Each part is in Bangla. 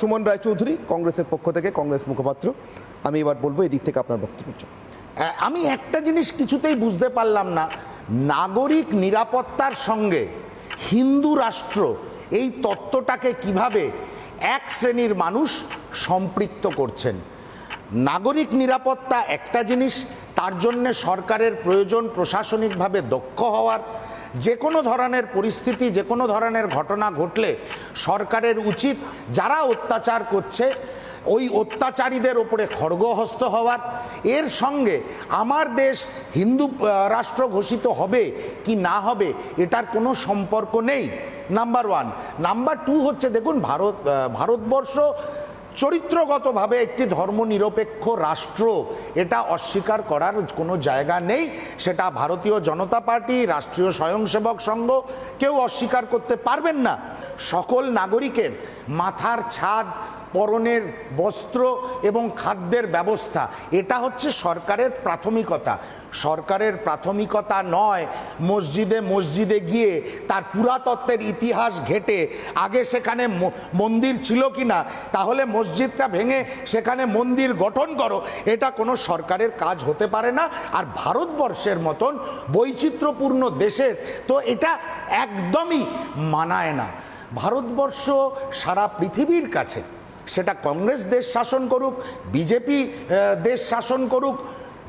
সুমন রায়চৌধুরী, কংগ্রেসের পক্ষ থেকে কংগ্রেস মুখপাত্র। আমি এবার বলব এদিক থেকে আপনার বক্তব্য আমি একটা জিনিস কিছুতেই বুঝতে পারলাম না। নাগরিক নিরাপত্তার সঙ্গে হিন্দু রাষ্ট্র এই তত্ত্বটাকে কীভাবে এক শ্রেণির মানুষ সম্পৃক্ত করছেন? নাগরিক নিরাপত্তা একটা জিনিস, তার জন্যে সরকারের প্রয়োজন প্রশাসনিকভাবে দক্ষ হওয়ার যে কোনো ধরনের পরিস্থিতি, যে কোনো ধরনের ঘটনা ঘটলে সরকারের উচিত যারা অত্যাচার করছে, ওই অত্যাচারীদের ওপরে খড়গহস্ত হওয়ার। এর সঙ্গে আমার দেশ হিন্দু রাষ্ট্র ঘোষিত হবে কি না হবে, এটার কোনো সম্পর্ক নেই। নাম্বার ওয়ান নাম্বার টু হচ্ছে, দেখুন, ভারত ভারতবর্ষ চরিত্রগতভাবে একটি ধর্মনিরপেক্ষ রাষ্ট্র, এটা অস্বীকার করার কোনো জায়গা নেই। সেটা ভারতীয় জনতা পার্টি, রাষ্ট্রীয় স্বয়ংসেবক সংঘ, কেউ অস্বীকার করতে পারবেন না। সকল নাগরিকের মাথার ছাদ, পরনের বস্ত্র এবং খাদ্যের ব্যবস্থা, এটা হচ্ছে সরকারের প্রাথমিকতা। সরকারের প্রাথমিকতা নয়, মসজিদে মসজিদে গিয়ে তার পুরাতত্ত্বের ইতিহাস ঘেটে, আগে সেখানে মন্দির ছিল কি না তাহলে মসজিদটা ভেঙে সেখানে মন্দির গঠন করো, এটা কোনো সরকারের কাজ হতে পারে না। আর ভারতবর্ষের মতন বৈচিত্র্যপূর্ণ দেশের, তো এটা একদমই মানায় না। ভারতবর্ষ সারা পৃথিবীর কাছে, সেটা কংগ্রেস দেশ শাসন করুক, বিজেপি দেশ শাসন করুক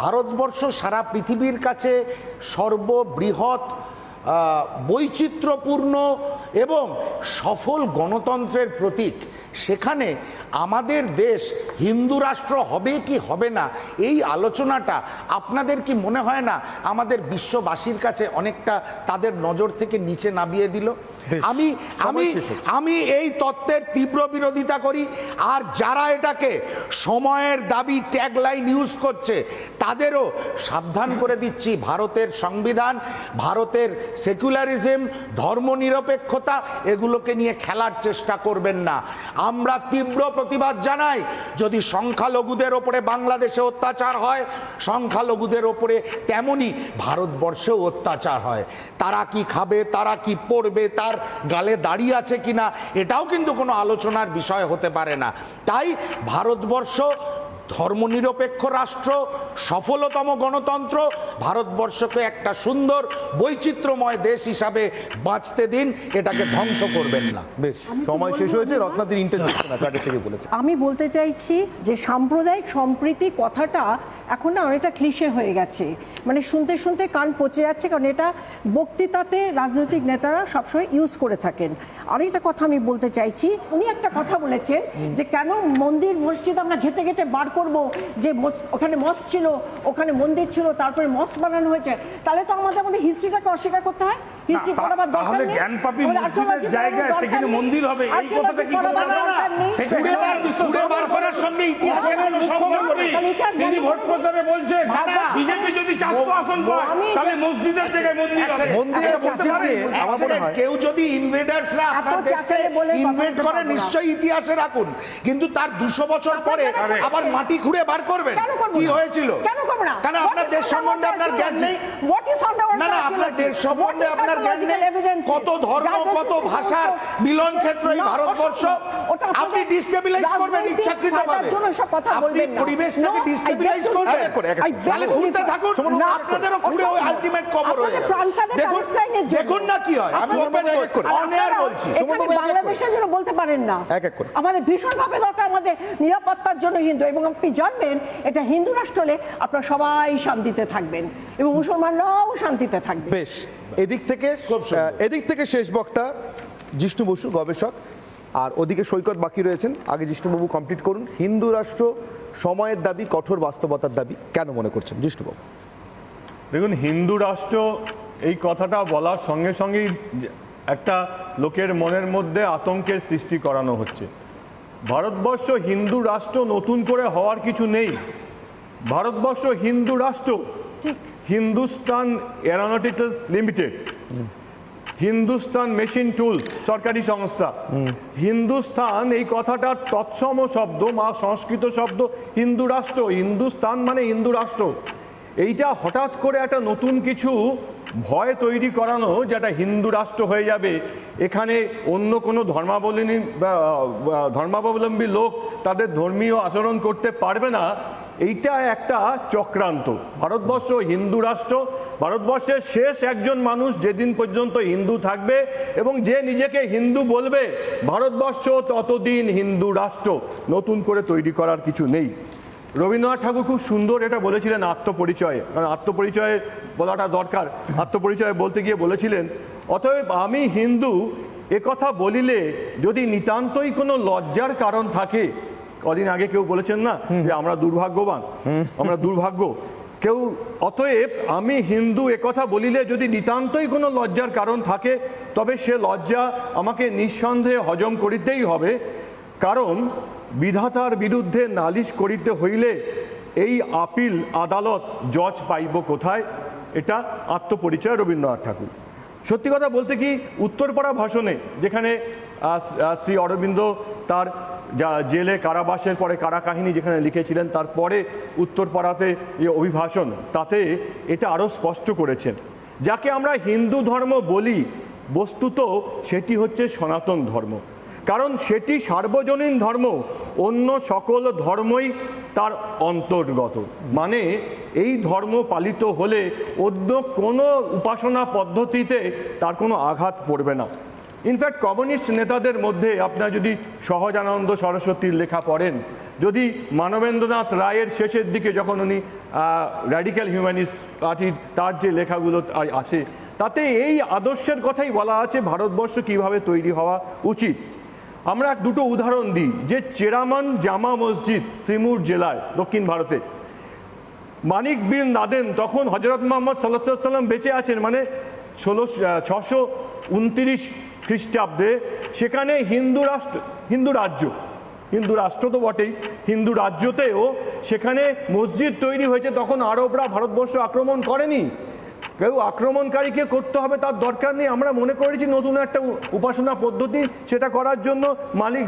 ভারতবর্ষ সারা পৃথিবীর কাছে সর্ববৃহৎ বৈচিত্র্যপূর্ণ এবং সফল গণতন্ত্রের প্রতীক। সেখানে আমাদের দেশ হিন্দু রাষ্ট্র হবে কি হবে না, এই আলোচনাটা আপনাদের কি মনে হয় না আমাদের বিশ্ববাসীর কাছে অনেকটা তাদের নজর থেকে নিচে নামিয়ে দিল? আমি আমি আমি এই তত্ত্বের তীব্র বিরোধিতা করি আর যারা এটাকে সময়ের দাবি ট্যাগলাইন ইউজ করছে তাদেরও সাবধান করে দিচ্ছি। ভারতের সংবিধান ভারতের সেকুলারিজম ধর্মনিরপেক্ষতা এগুলোকে নিয়ে খেলার চেষ্টা করবেন না। আমরা তীব্র প্রতিবাদ জানাই যদি সংখ্যালঘুদের ওপরে বাংলাদেশে অত্যাচার হয় সংখ্যালঘুদের ওপরে তেমনই ভারতবর্ষেও অত্যাচার হয়। তারা কি খাবে তারা কি পড়বে তার গালে দাঁড়িয়ে আছে কিনা এটাও কিন্তু কোনো আলোচনার বিষয় হতে পারে না। তাই ভারতবর্ষ ধর্মনিরপেক্ষ রাষ্ট্র সফলতম গণতন্ত্র ভারতবর্ষকে একটা সুন্দর বৈচিত্র্যময় দেশ হিসাবে বাঁচতে দিন এটাকে ধ্বংস করবেন না। বেশ সময় শেষ হয়েছে। রত্নাদির ইন্টারভিউ আগে থেকে বলেছে। আমি বলতে চাইছি যে সাম্প্রদায়িক সম্প্রীতি কথাটা এখন না অনেকটা ক্লিশে হয়ে গেছে। মানে শুনতে শুনতে কান পচে যাচ্ছে কারণ এটা বক্তৃতাতে রাজনৈতিক নেতারা সবসময় ইউজ করে থাকেন। আর একটা কথা আমি বলতে চাইছি উনি একটা কথা বলেছেন যে কেন মন্দির মসজিদ আমরা ঘেটে ঘেটে বার করব যে ওখানে মস ছিল, ওখানে মন্দির ছিল, তারপরে মস বানানো হয়েছে, তাহলে তো আমাদের আমাদের হিস্ট্রিটাকে অস্বীকার করতে হয়। হিস্ট্রি পড়াবার দরকার নেই। জ্ঞানপাপী মসজিদের জায়গায় সেখানে মন্দির হবে, এই কথাটা কি Archaeology করে পড়াবার না, না, দরকার নেই। সেটা ঘুরে বার করার সঙ্গে ইতিহাসের কোনো সম্পর্ক নেই। তিনি ভোট প্রচারে বলছেন না, না। বিজেপি যদি চারশো আসন পায় তাহলে মসজিদের জায়গায় মন্দির হবে। মন্দিরে এক মসজিদ সেকেন্ড, নিয়ে এক আমার মনে হয় কেউ যদি ইনভেডার্সরা আপনার দেশে ইনভেড করে নিশ্চয়ই ইতিহাসে রাখুন। কিন্তু তার দুশো বছর পরে আবার মাটি খুঁড়ে বার করবেন। কি হয়েছিল? না আপনার দেশ সম্বন্ধে আপনার জ্ঞান নেই? না না আপনার দেশ সম্বন্ধে আপনার জ্ঞান নেই? কত ধর্ম কত ভাষার মিলন ক্ষেত্র এই ভারতবর্ষ? আপনি ডিস্টেবিলাইজ করবেন রাজনৈতিক ইচ্ছাকৃত ভাবে ফায়দার জন্য এসব কথা আপনি। পরিবেশটাকে ডিস্টেবিলাইজ করবেন। তাহলে ঘুরতে থাকুন। না, আপনাদেরও ঘুরে ওই আলটিমেট কবর হয়ে দেখুন দেখুন না কি হয়। আমি ওপেন করে। অনেয়ার বলছি। বাংলাদেশের জন্য বলতে পারেন না। এক এক করে। আমাদের ভীষণভাবে দরকার আমাদের নিরাপত্তার জন্য হিন্দু। এবং আপনি জানবেন এটা হিন্দু রাষ্ট্র হলে আপনারা সবাই শান্তিতে থাকবেন এবং মুসলমানরাও শান্তিতে থাকবে বেশ এদিক থেকে এদিক থেকে শেষ বক্তা জিষ্ণু বসু গবেষক। আর ওদিকে সৈকত বাকি রয়েছেন। আগে জিষ্ণুবাবু কমপ্লিট করুন। হিন্দু রাষ্ট্র সময়ের দাবি কঠোর বাস্তবতার দাবি কেন মনে করছেন জিষ্ণুবাবু? দেখুন হিন্দু রাষ্ট্র এই কথাটা বলার সঙ্গে সঙ্গেই একটা লোকের মনের মধ্যে আতঙ্কের সৃষ্টি করানো হচ্ছে। ভারতবর্ষ হিন্দু রাষ্ট্র নতুন করে হওয়ার কিছু নেই। ভারতবর্ষ হিন্দু রাষ্ট্র Hindustan aeronauticals limited Hindustan machine tools সরকারি সংস্থা। হিন্দুস্তান এই কথাটার তৎসম শব্দ মা সংস্কৃত শব্দ হিন্দু রাষ্ট্র। হিন্দুস্তান মানে হিন্দু রাষ্ট্র। এইটা হঠাৎ করে একটা নতুন কিছু ভয় তৈরি করানো যেটা হিন্দু রাষ্ট্র হয়ে যাবে। এখানে অন্য কোনো ধর্মাবলম্বী ধর্মাবলম্বী লোক তাদের ধর্মীয় আচরণ করতে পারবে না। এইটা একটা চক্রান্ত। ভারতবর্ষ হিন্দু রাষ্ট্র, ভারতবর্ষের শেষ একজন মানুষ যেদিন পর্যন্ত হিন্দু থাকবে এবং যে নিজেকে হিন্দু বলবে, ভারতবর্ষ ততদিন হিন্দু রাষ্ট্র। নতুন করে তৈরি করার কিছু নেই। রবীন্দ্রনাথ ঠাকুর খুব সুন্দর এটা বলেছিলেন আত্মপরিচয়ে। কারণ আত্মপরিচয়ে বলাটা দরকার। আত্মপরিচয় বলতে গিয়ে বলেছিলেন, অতএব আমি হিন্দু কথা বলিলে যদি নিতান্তই কোনো লজ্জার কারণ থাকে কদিন আগে কেউ বলেছেন না যে আমরা দুর্ভাগ্যবান আমরা দুর্ভাগ্য। কেউ অতএব আমি হিন্দু একথা বলিলে যদি নিতান্তই কোনো লজ্জার কারণ থাকে তবে সে লজ্জা আমাকে নিঃসন্দেহে হজম করিতেই হবে। কারণ বিধাতার বিরুদ্ধে নালিশ করিতে হইলে এই আপিল আদালত জজ পাইব কোথায়? এটা আত্মপরিচয় রবীন্দ্রনাথ ঠাকুর। সত্যি কথা বলতে কি উত্তরপাড়া ভাষণে যেখানে শ্রী অরবিন্দ তার যা জেলে কারাবাসের পরে কারা কাহিনী যেখানে লিখেছিলেন, তারপরে উত্তরপাড়াতে যে অভিভাষণ, তাতে এটা আরও স্পষ্ট করেছেন। যাকে আমরা হিন্দু ধর্ম বলি, বস্তুত সেটি হচ্ছে সনাতন ধর্ম। কারণ সেটি সার্বজনীন ধর্ম, অন্য সকল ধর্মই তার অন্তর্গত। মানে এই ধর্ম পালিত হলে অন্য কোনো উপাসনা পদ্ধতিতে তার কোনো আঘাত পড়বে না। ইনফ্যাক্ট কমিউনিস্ট নেতাদের মধ্যে আপনার যদি সহজানন্দ সরস্বতীর লেখা পড়েন, যদি মানবেন্দ্রনাথ রায়ের শেষের দিকে যখন উনি র্যাডিক্যাল হিউম্যানিস্ট পার্টির তার যে লেখাগুলো আছে, তাতে এই আদর্শের কথাই বলা আছে, ভারতবর্ষ কীভাবে তৈরি হওয়া উচিত। আমরা দুটো উদাহরণ দিই, যে চেরামান জামা মসজিদ ত্রিমুর জেলায়, দক্ষিণ ভারতে, মানিক বিন নাদেন তখন হজরত মোহাম্মদ সাল্লাহ সাল্লাম বেঁচে আছেন মানে ষোলো ছশো উনত্রিশ খ্রিস্টাব্দে সেখানে হিন্দু রাষ্ট্র, হিন্দু রাজ্য, হিন্দু রাষ্ট্র তো বটেই, হিন্দু রাজ্যতেও সেখানে মসজিদ তৈরি হয়েছে, তখন আরবরা ভারতবর্ষ আক্রমণ করেনি। কেউ আক্রমণকারীকে করতে হবে তার দরকার নেই, আমরা মনে করেছি নতুন একটা উপাসনা পদ্ধতি, সেটা করার জন্য মালিক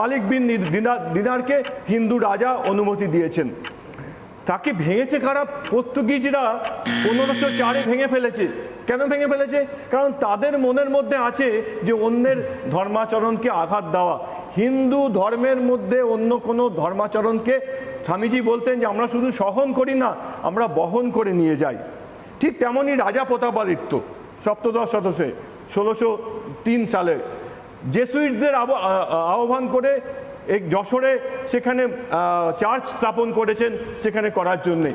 মালিক বিন দিনার দিনারকে হিন্দু রাজা অনুমতি দিয়েছেন। তাকে ভেঙেছে কারা? পর্তুগিজরা পনেরোশো চারে ভেঙে ফেলেছে। কেন ভেঙে ফেলেছে? কারণ তাদের মনের মধ্যে আছে যে অন্যের ধর্মাচরণকে আঘাত দেওয়া। হিন্দু ধর্মের মধ্যে অন্য কোনো ধর্মাচরণকে স্বামীজি বলতেন যে, আমরা শুধু সহন করি না, আমরা বহন করে নিয়ে যাই। ঠিক তেমনই রাজা প্রতাপাদিত্য সপ্তদশ শতকে, ষোলোশো তিন সালে। জেসুইটদের আহ্বান করে এই যশোরে সেখানে চার্চ স্থাপন করেছেন, সেখানে করার জন্যে।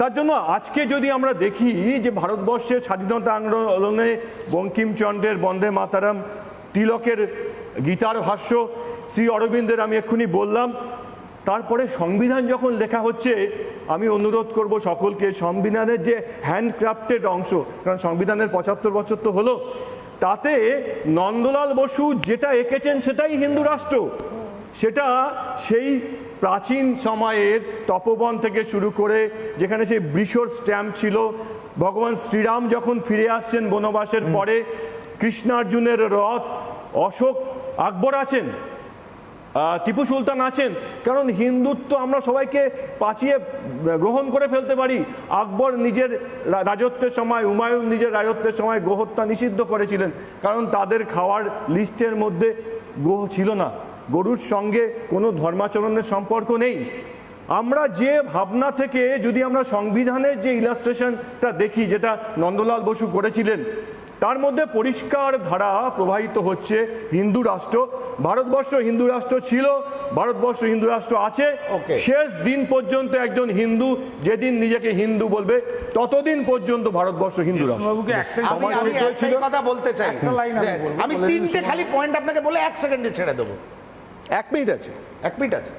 তার জন্য আজকে যদি আমরা দেখি যে ভারতবর্ষের স্বাধীনতা আন্দোলনে বঙ্কিমচন্দ্রের বন্দে মাতারাম, তিলকের গীতার ভাষ্য, শ্রী অরবিন্দের আমি এক্ষুনি বললাম, তারপরে সংবিধান যখন লেখা হচ্ছে, আমি অনুরোধ করব সকলকে সংবিধানের যে হ্যান্ডক্রাফটেড অংশ, কারণ সংবিধানের পঁচাত্তর বছর তো হলো তাতে নন্দলাল বসু যেটা এঁকেছেন সেটাই হিন্দু রাষ্ট্র। সেটা সেই প্রাচীন সময়ের তপবন থেকে শুরু করে যেখানে সেই বৃষর স্ট্যাম্প ছিল ভগবান শ্রীরাম যখন ফিরে আসছেন বনবাসের পরে কৃষ্ণার্জুনের রথ অশোক আকবর আছেন। টিপু সুলতান আছেন। কারণ হিন্দুত্ব আমরা সবাইকে পাচিয়ে গ্রহণ করে ফেলতে পারি। আকবর নিজের রাজত্বের সময়, হুমায়ুন নিজের রাজত্বের সময় গোহত্যা নিষিদ্ধ করেছিলেন। কারণ তাদের খাওয়ার লিস্টের মধ্যে গোহ ছিল না। গরুর সঙ্গে কোনো ধর্মাচরণের সম্পর্ক নেই। আমরা যে ভাবনা থেকে যদি আমরা সংবিধানের যে ইলাস্ট্রেশনটা দেখি, যেটা নন্দলাল বসু করেছিলেন তার মধ্যে পরিষ্কার ধারা প্রবাহিত হচ্ছে হিন্দু রাষ্ট্র। ভারতবর্ষ হিন্দু রাষ্ট্র ছিল ভারতবর্ষ হিন্দু রাষ্ট্র আছে. শেষ দিন পর্যন্ত একজন হিন্দু যেদিন নিজেকে হিন্দু বলবে ততদিন পর্যন্ত ভারতবর্ষ হিন্দু রাষ্ট্র। কথা বলতে চাই। আমি তিনটে খালি পয়েন্ট আপনাকে বলে এক সেকেন্ডে ছেড়ে দেবো। এক মিনিট আছে। এক মিনিট আছে।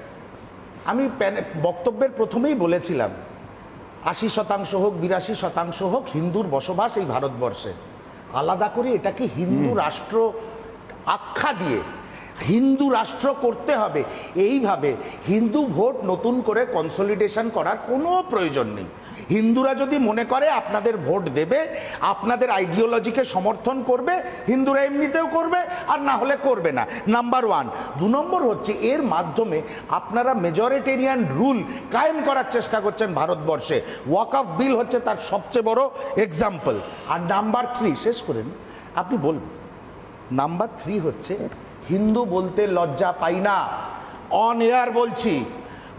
আমি প্যানে- বক্তব্যের প্রথমেই বলেছিলাম আশি শতাংশ হোক বিরাশি শতাংশ হোক হিন্দুর বসবাস এই ভারতবর্ষে। আলাদা করে এটাকে হিন্দু রাষ্ট্র আখ্যা দিয়ে? হিন্দু রাষ্ট্র করতে হবে। এইভাবে হিন্দু ভোট নতুন করে কনসলিডেশন করার কোনো প্রয়োজন নেই। হিন্দুরা যদি মনে করে আপনাদের ভোট দেবে, আপনাদের আইডিওলজিকে সমর্থন করবে, হিন্দুরা এমনিতেও করবে, আর না হলে করবে না। নাম্বার ওয়ান দু নম্বর হচ্ছে, এর মাধ্যমে আপনারা মেজরিটেরিয়ান রুল কায়েম করার চেষ্টা করছেন ভারতবর্ষে। ওয়াক অফ বিল হচ্ছে তার সবচেয়ে বড় এক্সাম্পল আর নাম্বার থ্রি শেষ করেন, আপনি বলবেন। নাম্বার থ্রি হচ্ছে, হিন্দু বলতে লজ্জা পাই না। অন এয়ার বলছি।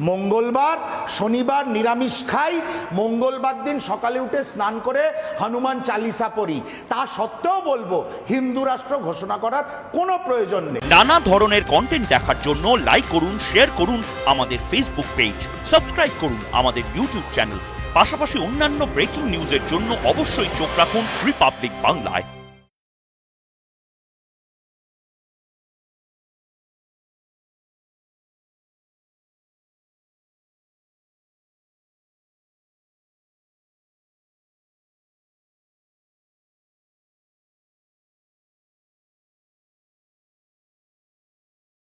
মঙ্গলবার, শনিবার নিরামিষ খাই, মঙ্গলবার দিন সকালে উঠে স্নান করে হনুমান চালিসা পড়ি। তা সত্ত্বেও বলব, হিন্দু রাষ্ট্র ঘোষণা করার কোনো প্রয়োজন নেই। নানা ধরনের কন্টেন্ট দেখার জন্য লাইক করুন শেয়ার করুন আমাদের ফেসবুক পেজ সাবস্ক্রাইব করুন আমাদের ইউটিউব চ্যানেল পাশাপাশি অন্যান্য ব্রেকিং নিউজের জন্য অবশ্যই চোখ রাখুন রিপাবলিক বাংলায়